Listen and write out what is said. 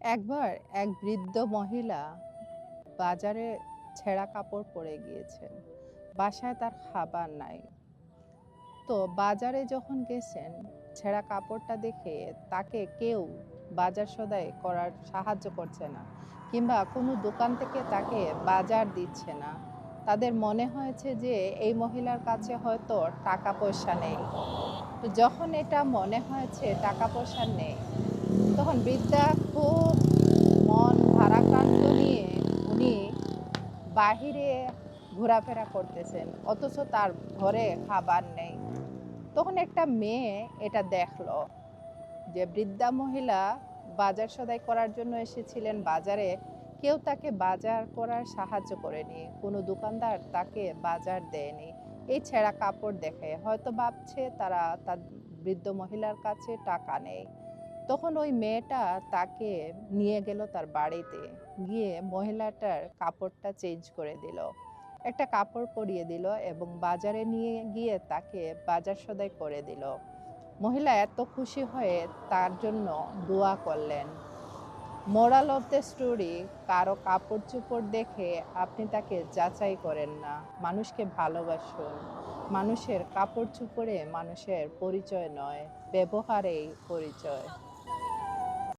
একবার এক বৃদ্ধ মহিলা বাজারে ছেঁড়া কাপড় পরে গিয়েছেন বাসায় তার খাবার নাই। তো বাজারে যখন গেছেন, ছেঁড়া কাপড়টা দেখে তাকে কেউ বাজার সদাই করার সাহায্য করছে না কিংবা কোনো দোকান থেকে তাকে বাজার দিচ্ছে না। তাদের মনে হয়েছে যে এই মহিলার কাছে হয়তো টাকা পয়সা নেই। তো যখন এটা মনে হয়েছে টাকা পয়সা নেই তখন বৃদ্ধা খুব মন ভারাক্রান্ত নিয়ে উনি বাহিরে ঘোরাফেরা করতেছেন, অথচ তার ঘরে খাবার নেই। তখন একটা মেয়ে এটা দেখল যে বৃদ্ধা মহিলা বাজার সদাই করার জন্য এসেছিলেন বাজারে। কেউ তাকে বাজার করার সাহায্য করেনি, কোনো দোকানদার তাকে বাজার দেয়নি। এই ছেঁড়া কাপড় দেখে হয়তো ভাবছে তারা তার বৃদ্ধ মহিলার কাছে টাকা নেই। তখন ওই মেয়েটা তাকে নিয়ে গেল তার বাড়িতে। গিয়ে মহিলাটার কাপড়টা চেঞ্জ করে দিল। একটা কাপড় পরিয়ে দিল এবং বাজারে নিয়ে গিয়ে তাকে বাজার সদাই করে দিল। মহিলা এত খুশি হয়ে তার জন্য দোয়া করলেন। মোরাল অফ দ্য স্টোরি কারও কাপড় চোপড় দেখে আপনি তাকে যাচাই করেন না। মানুষকে ভালোবাসুন। মানুষের কাপড় চোপড়ে মানুষের পরিচয় নয়, ব্যবহারেই পরিচয়।